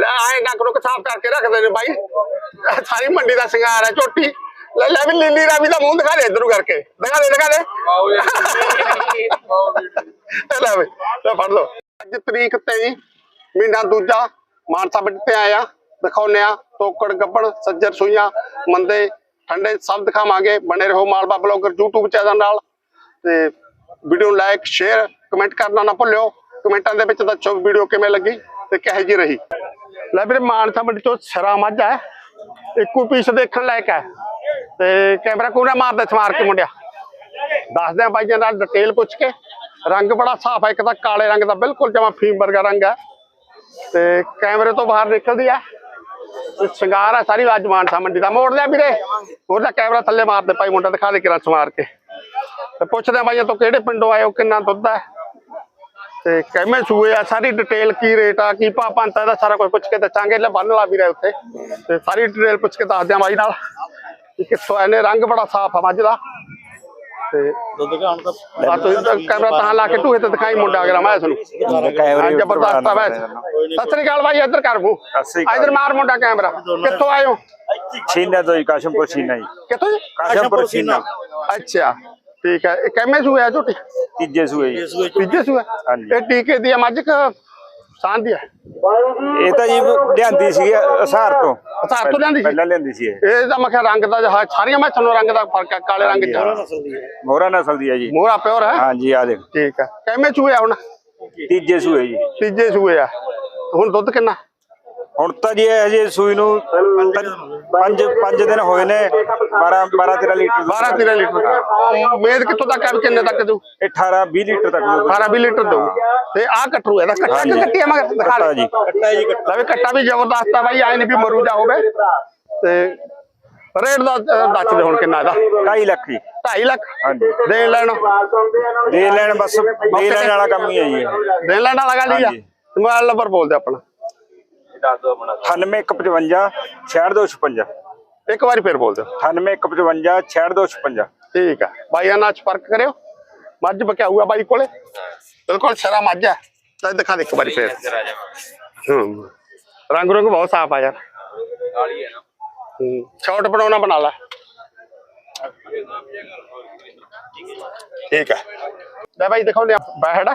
ਲੈ ਆਏ ਨੱਕ ਨੂੰ ਸਾਫ਼ ਕਰਕੇ ਰੱਖਦੇ ਨੇ ਬਾਈ। ਸਾਰੀ ਮੰਡੀ ਦਾ ਸ਼ਿੰਗਾਰ ਹੈ ਝੋਟੀ। ਲੈ ਲੈ ਵੀ ਲੀਲੀ ਰਾਵੀ ਦਾ ਮੂੰਹ ਦਿਖਾ ਦੇ ਇਧਰੋਂ ਕਰਕੇ। ਦਿਖਾ ਦੇ ਦਿਖਾ ਦੇ। ਲੈ ਬਈ ਲੈ ਫੜ ਲਓ। ਅੱਜ ਤਰੀਕ 23 ਮਹੀਨਾ ਦੂਜਾ। ਮਾਨਸਾ ਪਿੰਡ ਤੇ ਆਇਆ ਦਿਖਾਉਨੇ ਆ ਤੋਕੜ ਗੱਬੜ ਸੱਜਰ ਸੂਈਆਂ ਮੰਦੇ ਠੰਡੇ ਸਭ ਦਿਖਾਵਾਂਗੇ। ਬਣੇ ਰਹੋ ਮਾਲਵਾ ਬਲੌਗਰ YouTube ਚੈਨਲ ਨਾਲ। ਤੇ ਵੀਡੀਓ ਨੂੰ ਲਾਈਕ ਸ਼ੇਅਰ ਕਮੈਂਟ ਕਰਨਾ ਨਾ ਭੁੱਲਿਓ। ਕਮੈਂਟਾਂ ਦੇ ਵਿੱਚ ਦੱਸੋ ਵੀਡੀਓ ਕਿਵੇਂ ਲੱਗੀ ਤੇ ਕਿਹੋ ਜਿਹੀ ਰਹੀ। ਲੈ ਵੀਰੇ ਮਾਨਸਾ ਮੰਡੀ ਤੋਂ ਸਰਾ ਮੱਝ ਹੈ ਇੱਕੋ ਪੀਸ ਦੇਖਣ ਲਾਇਕ ਹੈ ਤੇ ਕੈਮਰਾ ਕੋਨਾ ਮਾਰਦਾ ਸਮਾਰ ਕੇ ਮੁੰਡਿਆ। ਦੱਸਦੇ ਆ ਬਾਈਆਂ ਨਾਲ ਡਿਟੇਲ ਪੁੱਛ ਕੇ। ਰੰਗ ਬੜਾ ਸਾਫ਼ ਹੈ ਇੱਕ ਤਾਂ ਕਾਲੇ ਰੰਗ ਦਾ ਬਿਲਕੁਲ ਜਮਾ ਫੀਮ ਵਰਗਾ ਰੰਗ ਹੈ ਤੇ ਕੈਮਰੇ ਤੋਂ ਬਾਹਰ ਨਿਕਲਦੀ ਹੈ ਸ਼ਿੰਗਾਰ ਹੈ ਸਾਰੀ ਅੱਜ ਮਾਨਸਾ ਮੰਡੀ ਦਾ। ਮੋੜ ਲਿਆ ਵੀਰੇ। ਉਹਦਾ ਕੈਮਰਾ ਥੱਲੇ ਮਾਰ ਦੇ ਭਾਈ ਮੁੰਡਾ ਦਿਖਾ ਦੇ ਕਿਰਾ ਸਮਾਰ ਕੇ। ਤੇ ਪੁੱਛਦੇ ਆ ਬਾਈਆਂ ਤੋਂ ਕਿਹੜੇ ਪਿੰਡੋਂ ਆਏ ਹੋ, ਕਿੰਨਾ ਦੁੱਧ ਹੈ ਤੇ ਕਿਵੇਂ ਸੂਏ ਆ ਸਾਰੀ ਡਿਟੇਲ ਕੀ ਰੇਟ ਆ ਕੀ ਭਾਅ ਪੰਤਾ ਦਾ ਸਾਰਾ ਕੁਝ ਪੁੱਛ ਕੇ ਦੱਸਾਂਗੇ ਲੈ ਬੰਨ ਲਾ ਵੀਰੇ ਉੱਥੇ। ਤੇ ਸਾਰੀ ਡਿਟੇਲ ਪੁੱਛ ਕੇ ਦੱਸਦੇ ਆ ਬਾਈ ਨਾਲ ਕਿ ਕਿੱਥੋਂ ਆਏ ਨੇ ਰੰਗ ਬੜਾ ਸਾਫ਼ ਆ ਮੱਝ ਦਾ। ਤੇ ਦੁੱਧ ਘਾਣ ਦਾ ਆ ਤੁਸੀਂ ਤਾਂ ਕੈਮਰਾ ਤਾਂ ਲਾ ਕੇ ਟੂਹੇ ਤੇ ਦਿਖਾਈ ਮੁੰਡਾ ਅਗਰ ਮੈਂ ਤੁਹਾਨੂੰ। ਹਾਂ, ਜ਼ਬਰਦਸਤ ਆ ਵੈਸੇ। ਸਤਿ ਸ੍ਰੀ ਅਕਾਲ ਬਾਈ ਇੱਧਰ ਕਰ ਮੂੰਹ ਸਤਿ ਸ੍ਰੀ ਅਕਾਲ। ਇੱਧਰ ਮਾਰ ਮੁੰਡਾ ਕੈਮਰਾ। ਕਿੱਥੋਂ ਆਏ ਹੋ? ਛੀਨਾ ਤੋਂ ਕਾਸ਼ਮਪੁਰ ਛੀਨਾ ਜੀ ਕਿੱਥੋਂ ਜੀ? ਕਾਸ਼ਮਪੁਰ ਛੀਨਾ। ਅੱਛਾ। ਠੀਕ ਹੈ ਇਹ ਕਿਵੇਂ ਸੂਏ ਆ ਝੋਟੀ ਤੀਜੇ ਸੂਏ ਜੀ। ਤੀਜੇ ਸੂਏ ਹਾਂਜੀ। ਇਹ ਟੀਕੇ ਦੀ ਆ ਮੱਝ ਕ ਸਾਂ ਦੀ ਆ? ਇਹ ਤਾਂ ਜੀ ਲਿਆਂਦੀ ਸੀ ਅਸਾਰ ਤੋਂ। ਅਸਾਰ ਤੋਂ ਲਿਆਂਦੀ ਸੀ? ਪਹਿਲਾਂ ਲਿਆਂਦੀ ਸੀ ਇਹ। ਇਹ ਤਾਂ ਮੈਂ ਕਿਹਾ ਰੰਗ ਦਾ ਜਹਾ ਸਾਰੀਆਂ ਮੈਂ ਤੁਹਾਨੂੰ ਰੰਗ ਦਾ ਫ਼ਰਕ ਕਾਲੇ ਰੰਗ ਚ। ਮੋਹਰਾ ਨਸਲ ਦੀ ਹੈ ਜੀ। ਮੋਹਰਾ ਪਿਓਰ ਹੈ? ਹਾਂਜੀ ਆ ਦੇਖ। ਠੀਕ ਹੈ ਕਿਵੇਂ ਸੂਏ ਆ ਹੁਣ? ਤੀਜੇ ਸੂਏ ਜੀ। ਤੀਜੇ ਸੂਏ ਆ। ਹੁਣ ਦੁੱਧ ਕਿੰਨਾ? ਹੁਣ ਤਾਂ ਜੀ ਇਹ ਹਜੇ ਸੂਈ ਨੂੰ ਪੰਜ ਪੰਜ ਦਿਨ ਹੋਏ ਨੇ 12 12 13 ਲੀਟਰ 12 13 ਲੀਟਰ ਮੇਦ ਕਿੱਥੋਂ ਤੱਕ ਆ ਕਿੰਨੇ ਤੱਕ ਦੂ ਇਹ 18 20 ਲੀਟਰ ਤੱਕ ਦੁੱਧ 18 20 ਲੀਟਰ ਦਊ। ਤੇ ਆਹ ਕਟਰੂ ਇਹਦਾ ਕੱਟਾ ਕਿ। ਕੱਟੀ ਆ ਦਿਖਾ ਲੈ। ਜੀ ਕੱਟਾ ਜੀ ਕੱਟਾ। ਵੀ ਕੱਟਾ ਵੀ ਜ਼ਬਰਦਸਤ ਆ ਬਾਈ ਆਏ ਨਹੀਂ ਵੀ ਮਰੂ ਜਾ ਹੋਵੇ। ਤੇ ਰੇਟ ਦਾ ਦੱਸ ਦੇ ਹੁਣ ਕਿੰਨਾ ਇਹਦਾ। 2.5 ਲੱਖ ਜੀ। 2.5 ਲੱਖ? ਹਾਂਜੀ। ਦੇਣ ਲੈਣ। ਦੇ ਲੈਣ ਬਸ ਦੇ ਲੈਣ ਵਾਲਾ ਕੰਮ ਹੀ ਹੈ ਜੀ। ਦੇਣ ਲੈਣ ਵਾਲਾ ਗੱਲ ਹੀ ਆ। ਮੋਬਾਈਲ ਨੰਬਰ ਬੋਲ ਦੇ ਆਪਣਾ। 98155 6256 ਇੱਕ ਵਾਰੀ ਫੇਰ ਬੋਲ ਦਿਓ 98155 6256 ਠੀਕ ਆ ਬਾਈਆਂ ਨਾਲ ਸੰਪਰਕ ਕਰਿਓ ਮੱਝ ਬਕਿਆ ਹੋਊਗਾ ਬਾਈ ਕੋਲੇ ਬਿਲਕੁਲ ਸਰਾ ਮੱਝ ਹੈ ਤਾਂ ਦਿਖਾ ਦੇ ਇੱਕ ਵਾਰੀ ਫੇਰ ਹੂੰ ਰੰਗ ਰੰਗ ਬਹੁਤ ਸਾਫ਼ ਆ ਯਾਰ ਹੂੰ ਸ਼ਾਰਟ ਬਣਾਉਣਾ ਬਣਾ ਲੈ ਠੀਕ ਹੈ ਲੈ ਬਾਈ ਦਿਖਾਉਂਦੇ ਆ ਬੈਠ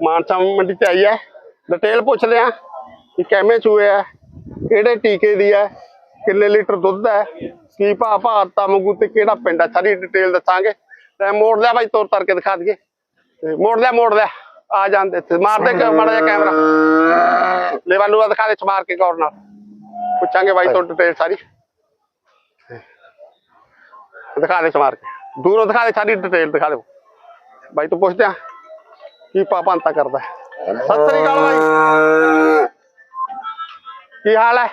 ਮਾਨਸਾ ਮੰਡੀ ਤੇ ਆਈ ਹੈ ਡਿਟੇਲ ਪੁੱਛਦੇ ਆ ਕਿ ਕਿਵੇਂ ਚੂਏ ਆ? ਕਿਹੜੇ ਟੀਕੇ ਦੀ ਹੈ ਕਿੰਨੇ ਲੀਟਰ ਦੁੱਧ ਹੈ ਕੀ ਭਾਅ ਭਾਰਤਾ ਮੰਗੂ ਤੇ ਕਿਹੜਾ ਪਿੰਡ ਹੈ ਸਾਰੀ ਡਿਟੇਲ ਦੱਸਾਂਗੇ। ਤੇ ਮੋੜ ਲਿਆ ਬਾਈ, ਤੋਰ ਤਰ ਕੇ ਦਿਖਾ ਦਈਏ। ਤੇ ਮੋੜ ਲਿਆ ਮੋੜ ਲਿਆ। ਆ ਜਾਂਦੇ ਤੇ ਮਾਰ ਦੇ ਮਾੜਾ ਜਿਹਾ ਕੈਮਰਾ। ਲੈਵਾ ਨੂੰ ਦਿਖਾ ਦੇ ਮਾਰ ਕੇ ਗੌਰ ਨਾਲ। ਪੁੱਛਾਂਗੇ ਬਾਈ ਤੋਂ ਡਿਟੇਲ ਸਾਰੀ। ਦਿਖਾ ਦੇ ਮਾਰ ਕੇ। ਦੂਰੋਂ ਦਿਖਾ ਦੇ ਸਾਰੀ ਡਿਟੇਲ ਦਿਖਾ ਦੇ। ਬਾਈ ਤੋਂ ਪੁੱਛਦੇ ਆ, ਕੀ ਪਾਪੰਤਾ ਕਰਦਾ ਸਤਿ ਸ੍ਰੀ ਅਕਾਲ ਬਾਈ। ਕੀ ਹਾਲ ਹੈ?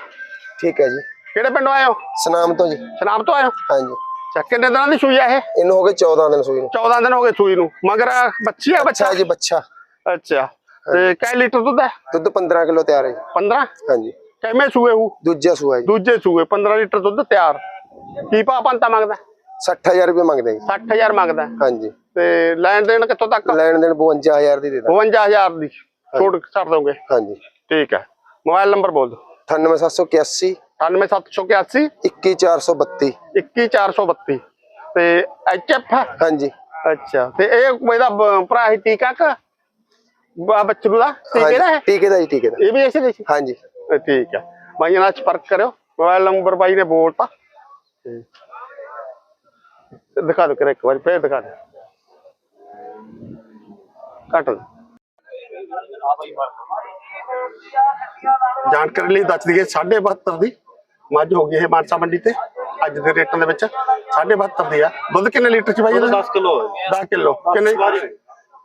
ਠੀਕ ਹੈ ਜੀ। ਕਿਹੜੇ ਪਿੰਡੋਂ ਆਏ ਹੋ? ਸਨਾਮ ਤੋਂ ਜੀ। ਸਨਾਮ ਤੋਂ ਆਏ ਹੋ? ਹਾਂਜੀ। ਅੱਛਾ ਕਿੰਨੇ ਦਿਨਾਂ ਦੀ ਸੂਈ ਆ ਇਹ? ਇਹਨੂੰ ਹੋ ਗਏ 14 ਦਿਨ ਸੂਈ ਨੂੰ। 14 ਦਿਨ ਹੋ ਗਏ ਸੂਈ ਨੂੰ। ਮਗਰ ਬੱਚੀ ਆ ਬੱਚਾ? ਜੀ ਬੱਚਾ। ਅੱਛਾ। ਤੇ ਕੈ ਲੀਟਰ ਦੁੱਧ ਹੈ? ਦੁੱਧ 15 ਕਿਲੋ ਤਿਆਰ ਹੈ ਜੀ। 15 ਹਾਂਜੀ। ਕਿਵੇਂ ਸੂਏ ਹੂ ਦੂਜਾ ਸੂਆ ਜੀ। ਦੂਜੇ ਸੂਏ 15 ਲੀਟਰ ਦੁੱਧ ਤਿਆਰ। ਕੀ ਭਾਅ ਪੰਤਾ ਮੰਗਦਾ? 60000 ਰੁਪਏ ਮੰਗਦੇ ਜੀ। 60000 ਮੰਗਦਾ। ਹਾਂਜੀ। ਤੇ ਲੈਣ ਦੇਣ ਕਿੱਥੋਂ ਤੱਕ? ਲੈਣ ਦੇਣ 52000 ਦੀ ਦੇ ਦਾਂ 52000 ਦੀ। ਛੋਟ ਛੱਡ ਦੋਗੇ? ਹਾਂਜੀ। ਠੀਕ ਹੈ। ਮੋਬਾਈਲ ਨੰਬਰ ਬੋਲ ਦਿਓ। 98781 98781 21432 21432 ਤੇ ਐਚਐਫ ਹਾਂਜੀ ਅੱਛਾ ਤੇ ਇਹ ਇਹਦਾ ਬ- ਭਰਾ ਹੀ ਟੀਕਾ ਕ ਬੱਚੂ ਦਾ ਟੀਕੇ ਦਾ ਹੈ ਹਾਂਜੀ ਟੀਕੇ ਦਾ ਜੀ ਟੀਕੇ ਦਾ ਇਹ ਵੀ ਇਸੇ ਦੇ ਸੀ ਹਾਂਜੀ ਅ, ਠੀਕ ਹੈ ਬਾਈਆਂ ਨਾਲ ਸੰਪਰਕ ਕਰਿਓ ਮੋਬਾਈਲ ਨੰਬਰ ਬਾਈ ਨੇ ਬੋਲਤਾ ਤੇ ਤੇ ਦਿਖਾ ਦਿਓ ਕਿਰੇ ਇੱਕ ਵਾਰੀ ਫੇਰ ਦਿਖਾ ਦਿਓ ਕੱਟ ਦਿਓ ਜਾਣਕਾਰੀ ਲਈ ਦੱਸ ਦਈਏ 72 ਦੀ ਮੱਝ ਹੋ ਗਈ ਇਹ ਮਾਨਸਾ ਮੰਡੀ ਤੇ ਅੱਜ ਦੇ ਰੇਟਾਂ ਦੇ ਵਿੱਚ 72 ਦੀ ਆ। ਦੁੱਧ ਕਿੰਨੇ ਲੀਟਰ ਚ ਬਾਈ ਇਹਦਾ? 10 ਕਿਲੋ ਹੈ 10 ਕਿਲੋ। ਕਿੰਨੇ?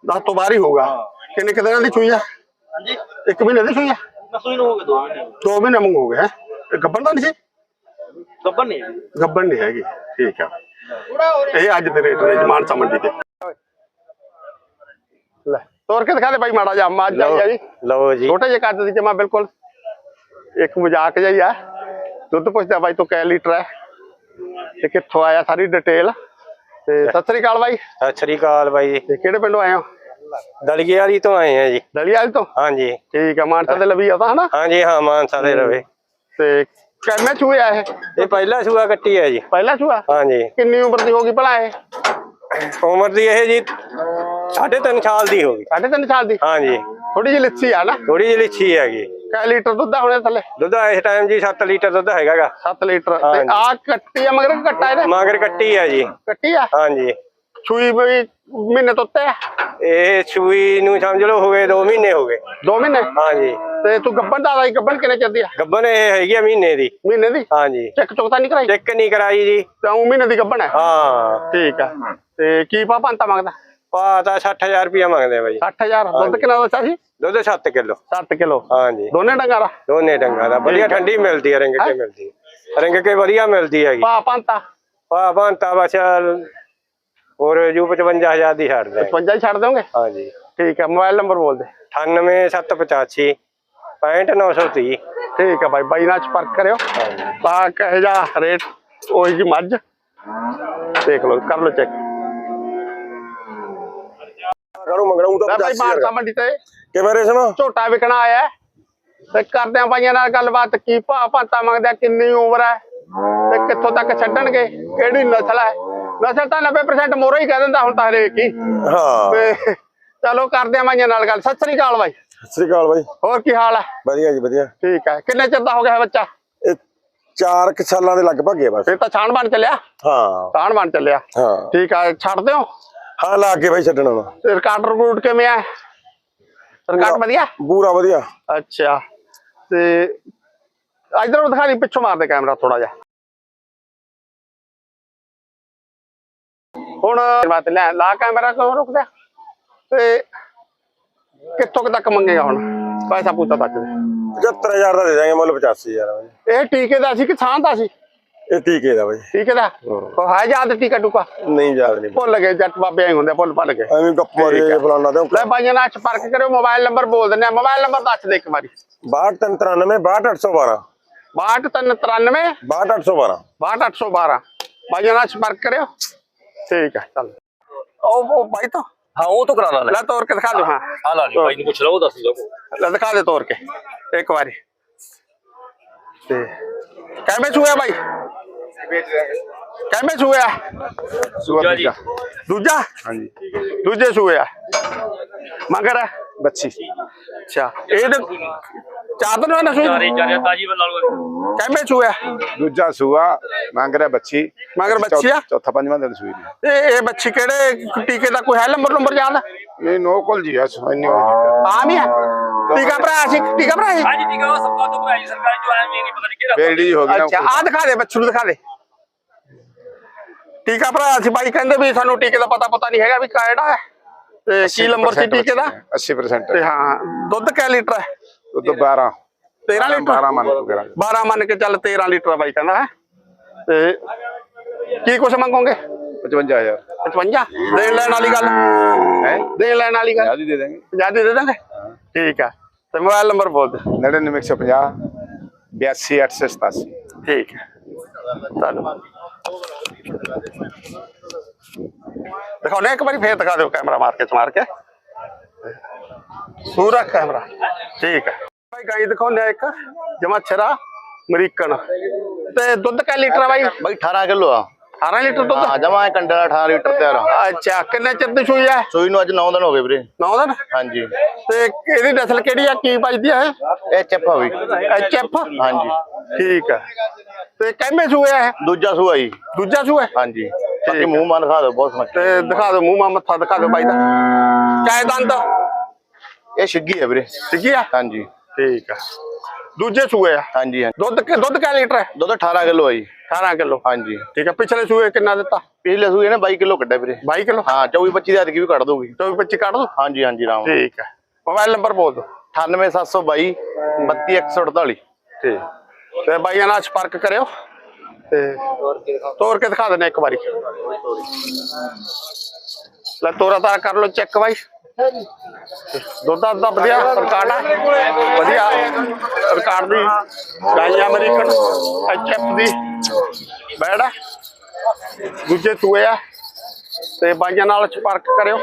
10 ਤੋਂ ਬਾਹਰ ਹੀ ਹੋਊਗਾ। ਕਿੰਨੇ ਕੁ ਦਿਨਾਂ ਦੀ ਆ? ਹਾਂਜੀ। ਇੱਕ ਮਹੀਨੇ ਦੀ ਸੂਈ ਆ? ਨੂੰ ਹੋ ਗਏ ਦੋ ਮਹੀਨੇ ਦੋ ਮਹੀਨੇ ਮੰਗ ਹੋ ਗਏ ਹੈਂ? ਗੱਬਣ ਤਾਂ ਨਹੀਂ ਸੀ? ਗੱਬਰ ਨਹੀਂ ਗੱਬਣ ਨਹੀਂ ਹੈਗੀ। ਠੀਕ ਆ। ਇਹ ਅੱਜ ਦੇ ਰੇਟ ਨੇ ਮਾਨਸਾ ਮੰਡੀ ਤੇ ਤੋਰ ਕੇ ਦਿਖਾ ਦੇ ਭਾਈ ਮਾੜਾ ਜਿਹਾ ਮਾਝ ਜਾਈ ਜੀ। ਲਓ ਜੀ। ਛੋਟੇ ਜਿਹੇ ਕੱਦ ਦੀ ਜਮਾ ਬਿਲਕੁਲ ਇੱਕ ਮਜ਼ਾਕ ਜਿਹਾ ਹੀ ਆ। ਦੁੱਧ ਪੁੱਛਦਾ ਬਾਈ ਤੋਂ ਕੈ ਲੀਟਰ ਹੈ? ਤੇ ਕਿੱਥੋਂ ਆਇਆ ਸਾਰੀ ਡਿਟੇਲ ਤੇ ਸਤਿ ਸ੍ਰੀ ਅਕਾਲ ਬਾਈ। ਸਤਿ ਸ੍ਰੀ ਅਕਾਲ ਬਾਈ। ਤੇ ਕਿਹੜੇ ਪਿੰਡੋਂ ਆਏ ਹੋ? ਦਲਗੇ ਵਾਲੀ ਤੋਂ ਆਏ ਆ ਜੀ। ਦਲੀਆਲ ਤੋਂ? ਹਾਂਜੀ। ਠੀਕ ਹੈ ਮਾਨਸਾ ਦੇ ਲਵੀ ਆਤਾ ਹਨਾ? ਹਾਂਜੀ ਹਾਂ ਮਾਨਸਾ ਦੇ ਰਵੇ ਤੇ ਕਿੰਨੇ ਚੂਹੇ ਆ ਇਹ? ਇਹ ਪਹਿਲਾ ਸੂਆ ਕੱਟੀ ਹੈ ਜੀ। ਪਹਿਲਾ ਚੂਹਾ ਹਾਂਜੀ। ਕਿੰਨੀ ਉਮਰ ਦੀ ਹੋਗੀ ਭਲਾ ਇਹ? ਉਮਰ ਦੀ ਇਹ ਜੀ ਸਾਢੇ ਤਿੰਨ ਸਾਲ ਦੀ ਹੋ ਗਈ। ਸਾਢੇ ਤਿੰਨ ਸਾਲ ਦੀ? ਹਾਂਜੀ। ਥੋੜੀ ਜਿਹੀ ਲੱਸੀ ਆ ਨਾ। ਥੋੜੀ ਜਿਹੀ ਲਿੱਛੀ ਹੈਗੀ। ਕੈ ਲੀਟਰ ਦੁੱਧ ਆ ਹੁਣੇ ਥੱਲੇ? ਦੁੱਧ ਇਸ ਟਾਈਮ ਜੀ 7 ਲੀਟਰ ਦੁੱਧ ਹੈਗਾਗਾ। 7 ਲੀਟਰ। ਤੇ। ਆ ਕੱਟੀ ਆ ਮਗਰ ਕੱਟਾ ਇਹਦੇ? ਮਗਰ ਕੱਟੀ ਹੈ ਜੀ। ਕੱਟੀ ਆ? ਹਾਂਜੀ। ਛੂਈ ਵੀ ਮਹੀਨੇ ਤੋਂ ਉੱਤੇ ਆ? ਇਹ ਸੂਈ ਨੂੰ ਸਮਝ ਲਓ ਹੋ ਗਏ 2 ਮਹੀਨੇ ਹੋ ਗਏ। ਦੋ ਮਹੀਨੇ? ਹਾਂਜੀ। ਤੇ ਤੂੰ ਗੱਬਨ ਦਾ ਆਈ ਗੱਬਨ ਕਿੰਨੇ ਚਿਰ ਦੀ ਆ? ਗੱਬਨ ਇਹ ਹੈਗੀ ਆ ਮਹੀਨੇ ਦੀ। ਮਹੀਨੇ ਦੀ? ਹਾਂਜੀ। ਚੈੱਕ ਚੁਕਤਾ ਨਹੀਂ ਕਰਾਈ? ਚੈੱਕ ਨਹੀਂ ਕਰਾਈ ਜੀ। ਤੇ ਉਹ ਮਹੀਨੇ ਦੀ ਗੱਬਨ ਹੈ ਹਾਂ। ਠੀਕ ਆ। ਤੇ ਕੀ ਪਾ ਪੰਤਾ ਮੰਗਦਾ? ਪਾ ਤਾਂ 60000 ਰੁਪਇਆ ਮੰਗਦੇ ਆ ਬਾਈ। 60000 ਦੁੱਧ ਕਿੰਨਾ ਦਾ ਚਾਹੀ ਦੁੱਧ 7 ਕਿਲੋ। 7 ਕਿਲੋ। ਹਾਂਜੀ। ਦੋਨੇ ਡੰਗਾਂ ਦਾ? ਦੋਨੇ ਡੰਗਾਂ ਦਾ। ਵਧੀਆ ਠੰਡੀ ਮਿਲਦੀ ਹੈ ਰਿੰਗ ਕੇ ਮਿਲਦੀ ਹੈ ਰਿੰਗ ਕੇ ਵਧੀਆ ਮਿਲਦੀ ਹੈਗੀ। ਪਾ ਪੰਤਾ ਪਾ ਬੰਤਾ ਬਸ ਹੋਰ ਜੂ 55000 ਦੀ ਛੱਡ ਦੇ 55 ਛੱਡ ਦੋਗੇ ਹਾਂਜੀ। ਠੀਕ ਹੈ ਮੋਬਾਈਲ ਨੰਬਰ ਬੋਲ ਦੇ। 98785 65930 ਠੀਕ ਹੈ ਬਾਈ ਬਾਈ ਨਾਲ ਸੰਪਰਕ ਕਰਿਓ। ਪਾ ਕਹੇ ਜਾ ਰੇਟ ਉਹੀ ਜੀ ਮੱਝ। ਦੇਖ ਲਓ ਕਰ ਲਓ ਚੈੱਕ। ਕਰੋ ਮੰਗਣਾ? ਉਹ ਲੈ ਬਾਈ ਮਾਰਤਾ ਮੰਡੀ ਤੇ। ਕਿਵੇਂ ਰੇਸ਼ਮ? ਝੋਟਾ ਵਿਕਣਾ ਆਇਆ। ਤੇ ਕਰਦੇ ਆ ਬਾਈਆਂ ਨਾਲ ਗੱਲਬਾਤ ਕੀ ਭਾ ਭਾਤਾ ਮੰਗਦੇ ਆ ਕਿੰਨੀ ਉਮਰ ਹੈ? ਤੇ ਕਿੱਥੋਂ ਤੱਕ ਛੱਡਣਗੇ? ਕਿਹੜੀ ਨਸਲ ਹੈ? ਨਸਲ ਤਾਂ 90% ਮੋਰਾ ਹੀ ਕਹਿ ਦਿੰਦਾ ਹੁਣ ਤਾਂ ਹਰੇਕ ਹੀ। ਹਾਂ। ਤੇ ਚਲੋ ਕਰਦੇ ਆ ਬਾਈਆਂ ਨਾਲ ਗੱਲ। ਸਤਿ ਸ੍ਰੀ ਅਕਾਲ ਬਾਈ। ਸਤਿ ਸ੍ਰੀ ਅਕਾਲ ਬਾਈ। ਹੋਰ ਕੀ ਹਾਲ ਹੈ? ਵਧੀਆ ਜੀ ਵਧੀਆ। ਠੀਕ ਹੈ। ਕਿੰਨੇ ਚਿਰ ਦਾ ਹੋ ਗਿਆ ਬੱਚਾ? ਇਹ ਚਾਰ ਕੁ ਸਾਲਾਂ ਦੇ ਲਗਭਗ ਹੈ ਬਸ। ਫਿਰ ਤਾਂ ਛਾਣ ਬਣ ਚੱਲਿਆ? ਹਾਂ। ਛਾਣ ਬਣ ਚੱਲਿਆ। ਹਾਂ। ਠੀਕ ਹੈ। ਛੱਡ ਦਿਓ ਹਾਂ ਲਾ ਕੇ ਬਾਈ ਛੱਡਣਾ ਵਾ। ਤੇ ਰਿਕਾਰਡ ਰੂਟ ਕਿਵੇਂ ਆ? ਰਿਕਾਰਡ ਵਧੀਆ? ਪੂਰਾ ਵਧੀਆ। ਅੱਛਾ। ਤੇ ਇਧਰੋਂ ਦਿਖਾ ਲਈ ਪਿੱਛੋਂ ਮਾਰ ਦੇ ਕੈਮਰਾ ਥੋੜਾ ਜਿਹਾ। ਹੁਣ ਬਾਤ ਲੈ ਲਾ ਕੈਮਰਾ ਕਿਉਂ ਰੁਕਦਾ? ਤੇ ਕਿੱਥੋਂ ਤੱਕ ਮੰਗੇਗਾ ਹੁਣ? ਪੈਸਾ ਪੂਤਾ ਤੱਕ ਦੇ 75000 ਦਾ ਦੇ ਦਾਂਗੇ ਮੁੱਲ 85000 ਬਾਈ ਇਹ ਟੀਕੇ ਦਾ ਸੀ ਕਿ ਥਾਂ ਦਾ ਸੀ? ਇਹ ਟੀਕੇ ਦਾ ਬਾਈ। ਟੀਕੇ ਦਾ ਉਹ ਹੈ ਯਾਦ ਟੀਕਾ ਟੁਕਾ? ਨਹੀਂ ਯਾਦ ਨਹੀਂ। ਭੁੱਲ ਗਏ ਜੱਟ ਬਾਬੇ ਆਏ ਹੁੰਦੇ ਭੁੱਲ ਭੱਲ ਗਏ। ਐਵੇਂ ਗੱਪ ਮਾਰੀ। ਫਲਾਣਾ ਤੇ ਲੈ ਬਾਈਆਂ ਨਾਲ ਸੰਪਰਕ ਕਰਿਓ ਮੋਬਾਈਲ ਨੰਬਰ ਬੋਲ ਦਿੰਦੇ ਆ। ਮੋਬਾਈਲ ਨੰਬਰ ਦੱਸ ਦੇ ਇੱਕ ਵਾਰੀ। 6293 62812 6393 62812 62812 ਬਾਈਆਂ ਨਾਲ ਸੰਪਰਕ ਕਰਿਓ। ਠੀਕ ਹੈ ਚੱਲ। ਉਹ ਉਹ ਬਾਈ ਤਾਂ? ਹਾਂ ਉਹ ਤੋਂ ਕਰਾਣਾ ਲੈ। ਤੋੜ ਕੇ ਦਿਖਾ ਦਿਓ ਹਾਂ। ਆ ਲਾ ਲਈ ਬਾਈ ਨੂੰ ਪੁੱਛ ਲਓ ਦੱਸ ਦਿਓ। ਲੈ ਦਿਖਾ ਦੇ ਤੋੜ ਕੇ। ਇੱਕ ਵਾਰੀ। ਤੇ ਕਿਵੇਂ ਛੂਇਆ ਬਾਈ ਕਿਵੇਂ ਛੂਇਆ ਦੂਜਾ ਜੀ ਦੂਜਾ ਹਾਂਜੀ ਦੂਜੇ ਛੂਇਆ ਮਗਰ ਹੈ? ਬੱਚੀ ਅੱਛਾ ਇਹ ਤੇ ਚਾਦਰ ਨਾ ਸੂਈ ਚਾਰੇ ਚਾਰੇ ਤਾਜੀ ਬਣਾ ਲਓ ਕਿਵੇਂ ਛੂਇਆ ਦੂਜਾ ਸੂਆ ਮੰਗ ਰਿਹਾ ਬੱਚੀ ਮਗਰ ਬੱਚੀ ਆ ਚੌਥਾ ਪੰਜਵਾਂ ਦਿਨ ਸੂਈ ਦੀ ਇਹ ਇਹ ਬੱਚੀ ਕਿਹੜੇ ਟੀਕੇ ਦਾ ਕੋਈ ਹੈ ਨੰਬਰ ਨੰਬਰ ਯਾਦ ਇਹ ਨੋ ਕੋਲ ਜੀ ਆ ਸੋਨੀ ਆਮ ਹੀ ਹੈ ਟੀਕਾ ਭਰਾ ਸੀ ਟੀਕਾ ਭਰਾ ਸੀ ਹਾਂਜੀ ਉਹ ਸਭ ਤੋਂ ਭਾਈ ਸਰਕਾਰ ਜੋ ਆਇਆ ਨਹੀਂ ਪਤਾ ਨਹੀਂ ਕਿਹੜਾ ਬੇੜੀ ਹੋ ਗਈ ਅੱਛਾ ਆ ਦਿਖਾ ਦੇ ਬੱਚੂ ਨੂੰ ਦਿਖਾ ਦੇ। ਟੀਕਾ ਭਰਾ ਸੀ ਬਾਈ ਕਹਿੰਦੇ ਵੀ ਸਾਨੂੰ ਟੀਕੇ ਦਾ ਪਤਾ ਪਤਾ ਨਹੀਂ ਹੈਗਾ ਵੀ ਕਿਹੜਾ ਹੈ। ਤੇ ਕੀ ਨੰਬਰ ਸੀ ਟੀਕੇ ਦਾ? 80% ਤੇ ਹਾਂ ਦੁੱਧ ਕਿੰਨਾ ਲੀਟਰ ਹੈ? ਦੁੱਧ 12 13 ਲੀਟਰ? 12 ਮੰਨ ਕੇ ਕਰਾਂਗੇ 12 ਮੰਨ ਕੇ ਚੱਲ 13 ਲੀਟਰ ਬਾਈ ਕਹਿੰਦਾ ਹੈ। ਤੇ ਕੀ ਕੁਛ ਮੰਗੋਗੇ? 55000 55 ਦੇਣ ਲੈਣ ਵਾਲੀ ਗੱਲ। ਹੈ? ਦੇਣ ਲੈਣ ਵਾਲੀ ਗੱਲ। ਹੀ ਦੇ ਦਾਂਗੇ 50 ਦੇ ਦਾਂਗੇ ਠੀਕ ਆ। ਤੇ ਮੋਬਾਈਲ ਨੰਬਰ ਬੋਲ ਦੇ। 99150 82887 ਠੀਕ ਹੈ ਧੰਨਵਾਦ। ਦਿਖਾਉਣੇ ਇੱਕ ਵਾਰੀ ਫੇਰ ਦਿਖਾ ਦਿਓ ਕੈਮਰਾ ਮਾਰ ਕੇ ਮਾਰ ਕੇ। ਪੂਰਾ ਕੈਮਰਾ। ਠੀਕ ਹੈ ਭਾਈ ਗਾਈ ਦਿਖਾਉਂਦੇ ਆ ਇੱਕ ਜਮਾ ਛਰਾ ਅਮਰੀਕਨ। ਤੇ ਦੁੱਧ ਕਾ ਲੀਟਰ ਆ ਬਾਈ? ਬਾਈ 18 ਕਿਲੋ ਆ। 18 ਲੀਟਰ ਹਾਂ ਦੁੱਧ ਜਮਾ ਕੰਡੇ ਦਾ 18 ਲੀਟਰ ਤਿਆਰ ਆ। ਅੱਛਾ ਕਿੰਨੇ ਚਿਰ ਦੀ ਸੂਈ ਹੈ? ਸੂਈ ਨੂੰ ਅੱਜ 9 ਦਿਨ ਹੋ ਗਏ ਵੀਰੇ। 9 ਦਿਨ? ਹਾਂਜੀ। ਤੇ ਇਹਦੀ ਨਸਲ ਕਿਹੜੀ ਆ? ਕੀ ਵੱਜਦੀ ਆ ਇਹ? ਚੱਪਾ ਵੀ। ਐਚਐਫ ਹਾਂਜੀ। ਠੀਕ ਹੈ ਤੇ ਕਿੰਨੇ ਸੂਏ ਆ ਇਹ? ਦੂਜਾ ਸੂਆ ਜੀ। ਦੂਜਾ ਸੂਆ ਹਾਂਜੀ। ਬਾਕੀ ਮੂੰਹ ਮਨ ਖਾ ਦਿਓ ਬਹੁਤ ਸੋਹਣਾ। ਤੇ ਦਿਖਾ ਦਿਓ ਮੂੰਹ ਮਾ ਮੱਥਾ ਦਿਖਾ ਦਿਓ ਬਾਈ ਦਾ। ਕਾਇ ਦੰਦ? ਇਹ ਛਿੱਗੀ ਹੈ ਵੀਰੇ। ਸਿੱਗੀ ਆ? ਹਾਂਜੀ। ਠੀਕ ਆ। ਦੂਜੇ ਸੂਏ ਆ? ਹਾਂਜੀ ਹਾਂਜੀ। ਦੁੱਧ ਕਿ- ਦੁੱਧ ਕਿੰਨਾ ਲੀਟਰ ਹੈ? ਦੁੱਧ 18 ਕਿਲੋ ਆ ਜੀ। 18 ਕਿਲੋ। ਹਾਂਜੀ। ਠੀਕ ਆ ਪਿਛਲੇ ਸੂਏ ਕਿੰਨਾ ਦਿੱਤਾ? ਪਿਛਲੇ ਸੂਏ ਨੇ 22 ਕਿਲੋ ਕੱਢਿਆ ਵੀਰੇ। 22 ਕਿਲੋ? ਹਾਂ 24 25 ਦੀ ਹੱਥ ਵੀ ਕੱਢ ਦੋਗੀ 24 25 ਕੱਢ ਦੋ ਹਾਂਜੀ ਹਾਂਜੀ ਰਾਮ। ਠੀਕ ਹੈ। ਮੋਬਾਈਲ ਨੰਬਰ ਬੋਲ ਦਿਓ। 98722 32148 ਠੀਕ। ਤੇ ਬਾਈਆਂ ਨਾਲ ਸੰਪਰਕ ਕਰਿਓ। ਤੇ ਤੋੜ ਕੇ ਦਿਖਾ ਦਿੰਦੇ ਇੱਕ ਵਾਰੀ। ਲੈ ਤੋਰਾ ਤਾਰਾ ਕਰ ਲਓ ਚੈੱਕ ਬਾਈ। ਦੁੱਧ ਦਾ ਤਾਂ ਵਧੀਆ ਰਿਕਾਰਡ ਆ। ਵਧੀਆ ਰਿਕਾਰਡ ਦੀ ਗਾਈ ਅਮਰੀਕਨ ਐਚਐਫ ਦੀ। ਬੈੜ ਆ। ਦੂਜੇ ਸੂਏ ਆ। ਤੇ ਬਾਈਆਂ ਨਾਲ ਸੰਪਰਕ ਕਰਿਓ।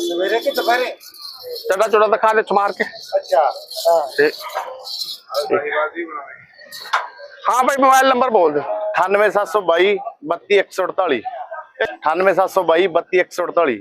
ਸਵੇਰੇ ਕਿ ਦੁਪਹਿਰੇ? ਚੜਾ ਚੜਾ ਦਿਖਾ ਦੇ ਸਮਾਰ ਕੇ। ਅੱਛਾ ਹਾਂ। ਤੇ ਹਾਂ ਭਾਈ ਮੋਬਾਈਲ ਨੰਬਰ ਬੋਲ ਦੇ 98722 32148 98722 32148